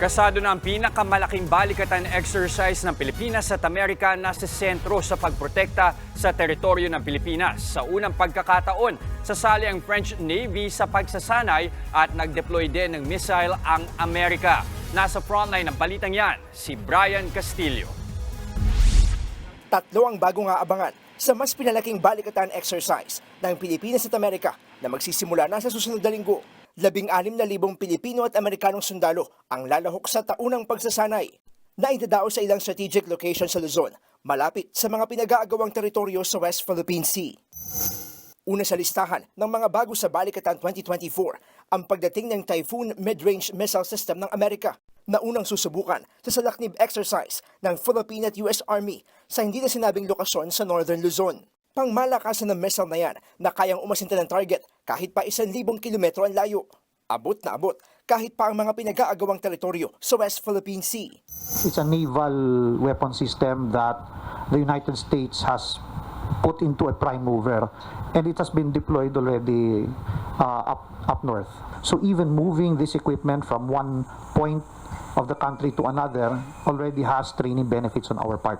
Kasado na ang pinakamalaking balikatan exercise ng Pilipinas at Amerika na sa sentro sa pagprotekta sa teritoryo ng Pilipinas. Sa unang pagkakataon, sasali ang French Navy sa pagsasanay at nag-deploy din ng missile ang Amerika. Nasa frontline ng balitang yan, si Brian Castillo. Tatlo ang bagong aabangan sa mas pinalaking balikatan exercise ng Pilipinas at Amerika na magsisimula na sa susunod na linggo. Labing-anim na libong Pilipino at Amerikanong sundalo ang lalahok sa taunang pagsasanay na idadao sa ilang strategic location sa Luzon, malapit sa mga pinag-aagawang teritoryo sa West Philippine Sea. Una sa listahan ng mga bago sa Balikatan 2024 ang pagdating ng Typhoon Mid-Range Missile System ng Amerika na unang susubukan sa salaknib exercise ng Philippine at US Army sa hindi na sinabing lokasyon sa Northern Luzon. Pangmalakasan ng missile na yan na kayang umasinta ng target kahit pa isang libong kilometro ang layo. Abot na abot kahit pa ang mga pinag-aagawang teritoryo sa West Philippine Sea. It's a naval weapon system that the United States has put into a prime mover and it has been deployed already uh, up up north. So even moving this equipment from one point of the country to another already has training benefits on our part.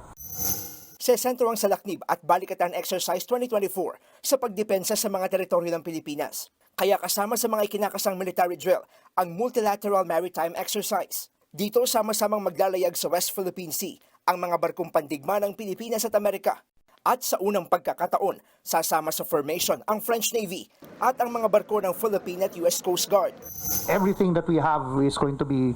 Sa sentro ang Salaknib at Balikatan Exercise 2024 sa pagdepensa sa mga teritoryo ng Pilipinas. Kaya kasama sa mga ikinakasang military drill ang Multilateral Maritime Exercise. Dito sama-samang maglalayag sa West Philippine Sea ang mga barkong pandigma ng Pilipinas at Amerika. At sa unang pagkakataon, sasama sa formation ang French Navy at ang mga barko ng Philippine at US Coast Guard. Everything that we have is going to be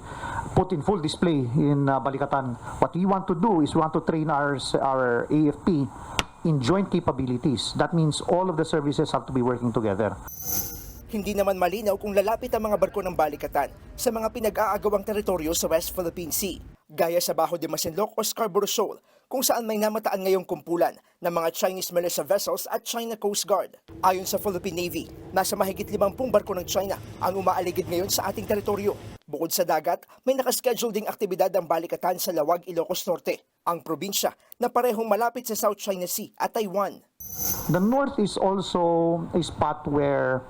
put in full display in uh, Balikatan. What we want to do is we want to train our our AFP in joint capabilities. That means all of the services have to be working together. Hindi naman malinaw kung lalapit ang mga barko ng balikatan sa mga pinag-aagawang teritoryo sa West Philippine Sea, gaya sa Bajo de Masinloc o Scarborough Shoal, kung saan may namataan ngayong kumpulan ng mga Chinese militia vessels at China Coast Guard. Ayon sa Philippine Navy, nasa mahigit 50 barko ng China ang umaaligid ngayon sa ating teritoryo. Bukod sa dagat, may nakaschedule ding aktibidad ang balikatan sa Lawag, Ilocos Norte, ang probinsya na parehong malapit sa South China Sea at Taiwan. The north is also a spot where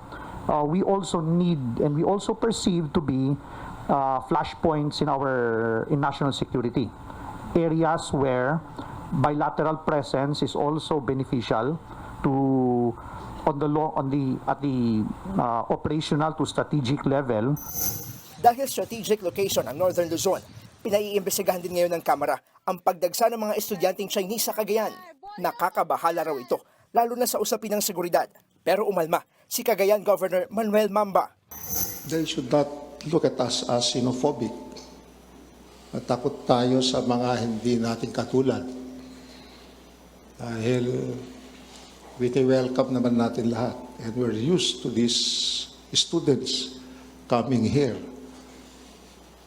uh, we also need and we also perceive to be uh, flashpoints in our in national security. Areas where bilateral presence is also beneficial to on the law on the at the uh, operational to strategic level Dahil strategic location ang Northern Luzon, pinaiimbestigahan din ngayon ng Kamara ang pagdagsa ng mga estudyanteng Chinese sa Cagayan. Nakakabahala raw ito, lalo na sa usapin ng seguridad. Pero umalma si Cagayan Governor Manuel Mamba. they should not look at us as xenophobic. Matakot tayo sa mga hindi natin katulad. Dahil welcome naman natin lahat. And we're used to these students coming here.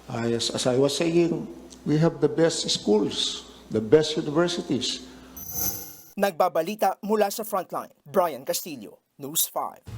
As, as I was saying, we have the best schools, the best universities. Nagbabalita mula sa frontline, Brian Castillo, News 5.